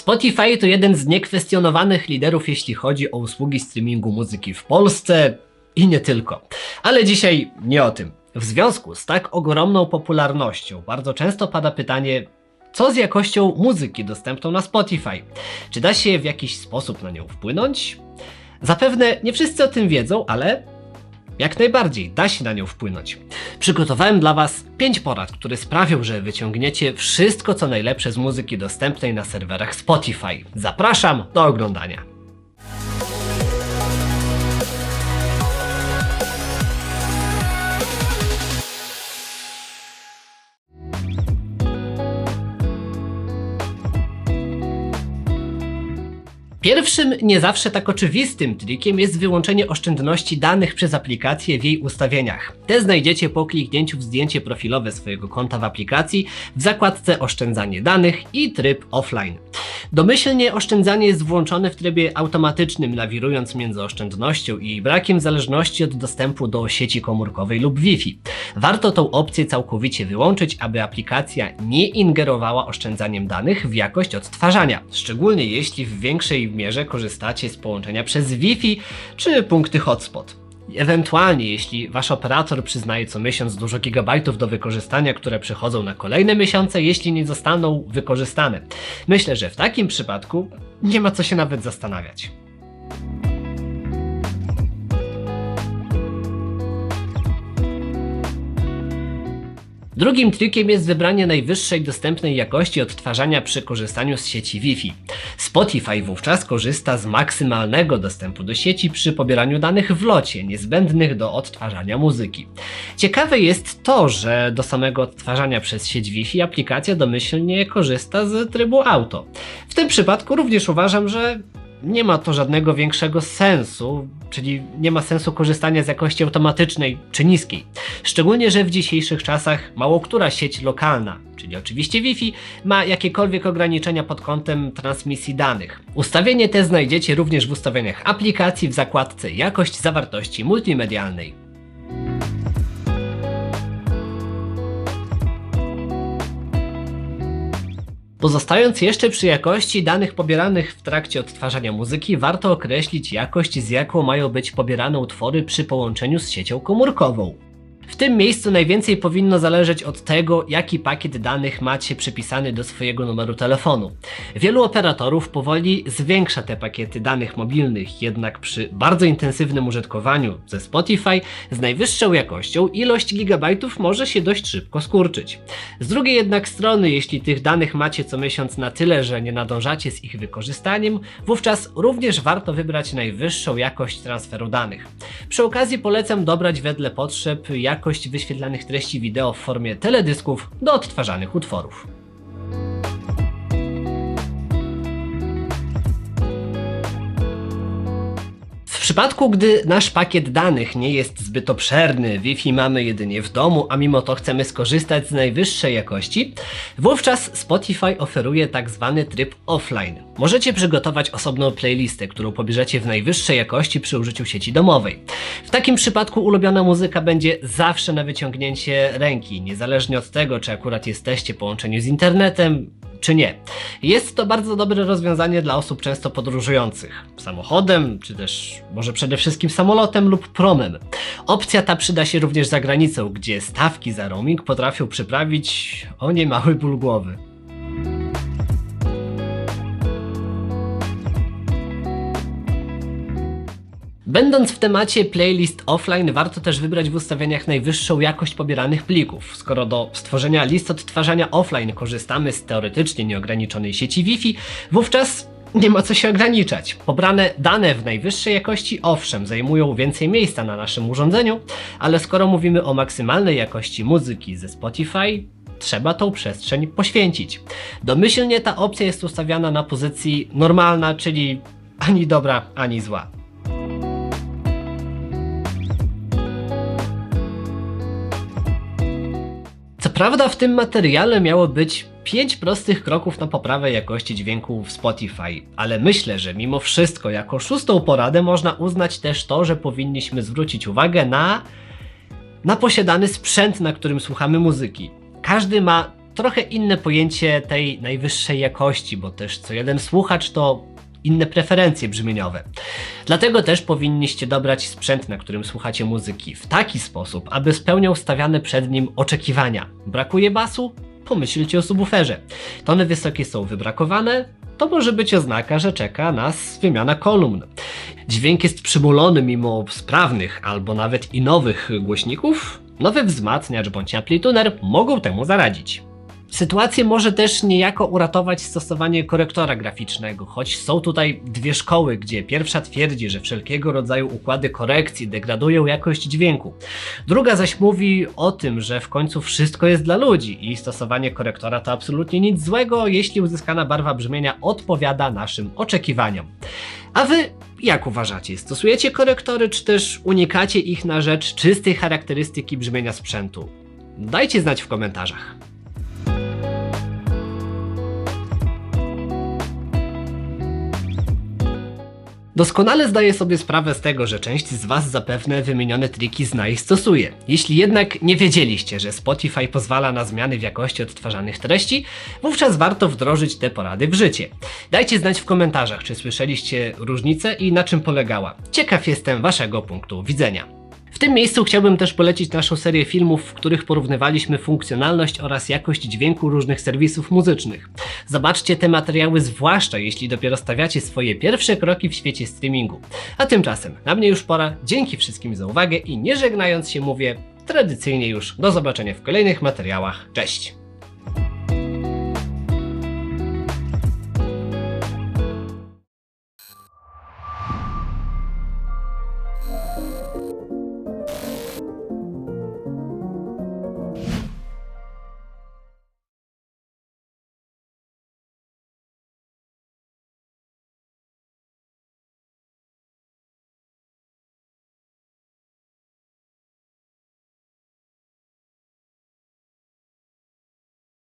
Spotify to jeden z niekwestionowanych liderów, jeśli chodzi o usługi streamingu muzyki w Polsce i nie tylko. Ale dzisiaj nie o tym. W związku z tak ogromną popularnością bardzo często pada pytanie, co z jakością muzyki dostępną na Spotify? Czy da się w jakiś sposób na nią wpłynąć? Zapewne nie wszyscy o tym wiedzą, ale jak najbardziej da się na nią wpłynąć. Przygotowałem dla Was 5 porad, które sprawią, że wyciągniecie wszystko co najlepsze z muzyki dostępnej na serwerach Spotify. Zapraszam do oglądania. Pierwszym, nie zawsze tak oczywistym trikiem jest wyłączenie oszczędności danych przez aplikację w jej ustawieniach. Te znajdziecie po kliknięciu w zdjęcie profilowe swojego konta w aplikacji w zakładce Oszczędzanie danych i tryb offline. Domyślnie oszczędzanie jest włączone w trybie automatycznym, lawirując między oszczędnością i brakiem zależności od dostępu do sieci komórkowej lub Wi-Fi. Warto tą opcję całkowicie wyłączyć, aby aplikacja nie ingerowała oszczędzaniem danych w jakość odtwarzania, szczególnie jeśli w większej mierze korzystacie z połączenia przez Wi-Fi czy punkty hotspot. Ewentualnie, jeśli wasz operator przyznaje co miesiąc dużo gigabajtów do wykorzystania, które przychodzą na kolejne miesiące, jeśli nie zostaną wykorzystane. Myślę, że w takim przypadku nie ma co się nawet zastanawiać. Drugim trikiem jest wybranie najwyższej dostępnej jakości odtwarzania przy korzystaniu z sieci Wi-Fi. Spotify wówczas korzysta z maksymalnego dostępu do sieci przy pobieraniu danych w locie, niezbędnych do odtwarzania muzyki. Ciekawe jest to, że do samego odtwarzania przez sieć Wi-Fi aplikacja domyślnie korzysta z trybu auto. W tym przypadku również uważam, że nie ma to żadnego większego sensu, czyli nie ma sensu korzystania z jakości automatycznej czy niskiej. Szczególnie, że w dzisiejszych czasach mało która sieć lokalna, czyli oczywiście Wi-Fi, ma jakiekolwiek ograniczenia pod kątem transmisji danych. Ustawienie te znajdziecie również w ustawieniach aplikacji w zakładce Jakość zawartości multimedialnej. Pozostając jeszcze przy jakości danych pobieranych w trakcie odtwarzania muzyki, warto określić jakość, z jaką mają być pobierane utwory przy połączeniu z siecią komórkową. W tym miejscu najwięcej powinno zależeć od tego, jaki pakiet danych macie przypisany do swojego numeru telefonu. Wielu operatorów powoli zwiększa te pakiety danych mobilnych, jednak przy bardzo intensywnym użytkowaniu ze Spotify z najwyższą jakością ilość gigabajtów może się dość szybko skurczyć. Z drugiej jednak strony, jeśli tych danych macie co miesiąc na tyle, że nie nadążacie z ich wykorzystaniem, wówczas również warto wybrać najwyższą jakość transferu danych. Przy okazji polecam dobrać wedle potrzeb jakość wyświetlanych treści wideo w formie teledysków do odtwarzanych utworów. Przypadku, gdy nasz pakiet danych nie jest zbyt obszerny, Wi-Fi mamy jedynie w domu, a mimo to chcemy skorzystać z najwyższej jakości, wówczas Spotify oferuje tak zwany tryb offline. Możecie przygotować osobną playlistę, którą pobierzecie w najwyższej jakości przy użyciu sieci domowej. W takim przypadku ulubiona muzyka będzie zawsze na wyciągnięcie ręki, niezależnie od tego, czy akurat jesteście połączeni z internetem, czy nie. Jest to bardzo dobre rozwiązanie dla osób często podróżujących samochodem, czy też może przede wszystkim samolotem lub promem. Opcja ta przyda się również za granicą, gdzie stawki za roaming potrafią przyprawić o niemały ból głowy. Będąc w temacie playlist offline, warto też wybrać w ustawieniach najwyższą jakość pobieranych plików. Skoro do stworzenia list odtwarzania offline korzystamy z teoretycznie nieograniczonej sieci Wi-Fi, wówczas nie ma co się ograniczać. Pobrane dane w najwyższej jakości owszem zajmują więcej miejsca na naszym urządzeniu, ale skoro mówimy o maksymalnej jakości muzyki ze Spotify, trzeba tą przestrzeń poświęcić. Domyślnie ta opcja jest ustawiana na pozycji normalna, czyli ani dobra, ani zła. Prawda w tym materiale miało być 5 prostych kroków na poprawę jakości dźwięku w Spotify, ale myślę, że mimo wszystko jako szóstą poradę można uznać też to, że powinniśmy zwrócić uwagę na na posiadany sprzęt, na którym słuchamy muzyki. Każdy ma trochę inne pojęcie tej najwyższej jakości, bo też co jeden słuchacz to inne preferencje brzmieniowe. Dlatego też powinniście dobrać sprzęt, na którym słuchacie muzyki w taki sposób, aby spełniał stawiane przed nim oczekiwania. Brakuje basu? Pomyślcie o subwooferze. Tony wysokie są wybrakowane? To może być oznaka, że czeka nas wymiana kolumn. Dźwięk jest przymulony mimo sprawnych albo nawet i nowych głośników? Nowy wzmacniacz bądź amplituner mogą temu zaradzić. Sytuację może też niejako uratować stosowanie korektora graficznego, choć są tutaj dwie szkoły, gdzie pierwsza twierdzi, że wszelkiego rodzaju układy korekcji degradują jakość dźwięku. Druga zaś mówi o tym, że w końcu wszystko jest dla ludzi i stosowanie korektora to absolutnie nic złego, jeśli uzyskana barwa brzmienia odpowiada naszym oczekiwaniom. A wy jak uważacie? Stosujecie korektory, czy też unikacie ich na rzecz czystej charakterystyki brzmienia sprzętu? Dajcie znać w komentarzach. Doskonale zdaję sobie sprawę z tego, że część z Was zapewne wymienione triki zna i stosuje. Jeśli jednak nie wiedzieliście, że Spotify pozwala na zmiany w jakości odtwarzanych treści, wówczas warto wdrożyć te porady w życie. Dajcie znać w komentarzach, czy słyszeliście różnicę i na czym polegała. Ciekaw jestem Waszego punktu widzenia. Tym miejscu chciałbym też polecić naszą serię filmów, w których porównywaliśmy funkcjonalność oraz jakość dźwięku różnych serwisów muzycznych. Zobaczcie te materiały, zwłaszcza jeśli dopiero stawiacie swoje pierwsze kroki w świecie streamingu. A tymczasem, na mnie już pora. Dzięki wszystkim za uwagę i nie żegnając się mówię tradycyjnie już do zobaczenia w kolejnych materiałach. Cześć!